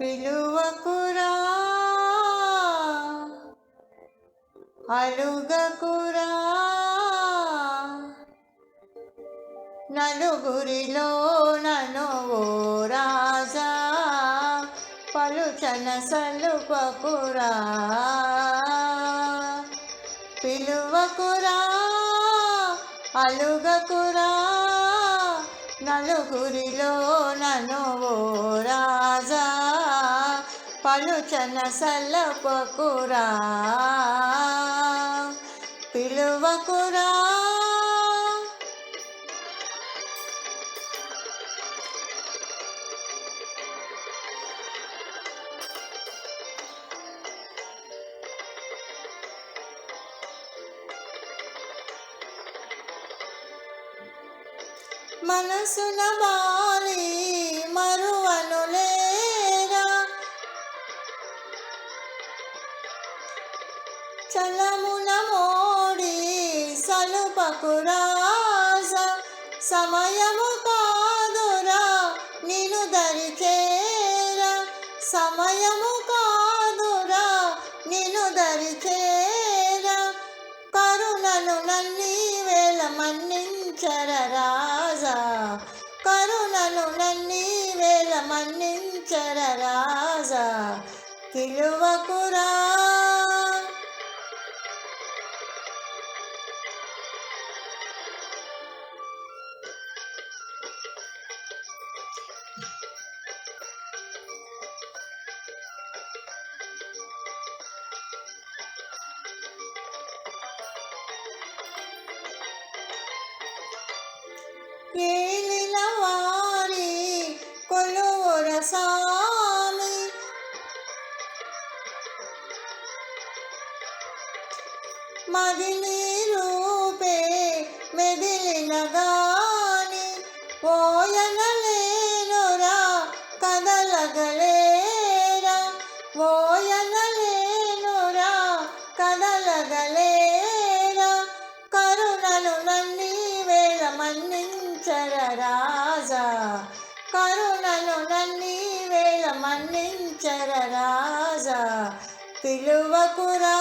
పిలువకురా. అలుగకురా. నలుగురిలో నను ఓ రాజా. పలుచన సలుపకురా. పిలువకురా. అలుగకురా. నలుగురిలో నను ఓ రాజా. పలుచన సల్లపకురా పిలువకురా. మనసున బాలి చలమున మోడి సలుపకురాస సమయము కాదురా నిను దరిచేరా సమయము కాదురా నిను దరిచేరా కరుణను నన్ని వేల మన్నించర రాజా కరుణను నన్ని వేల మన్నించర రాజా పిలువకురా ఏలిన వారి కొలువుర మదిలి రూపే మెదిలిన గాని ఓయనలేనురా కదలగలేరా. ఓయనలేనురా కదలగలే మన్నించర రాజా కరుణను నన్ని వేళ మన్నించర రాజా పిలువకురా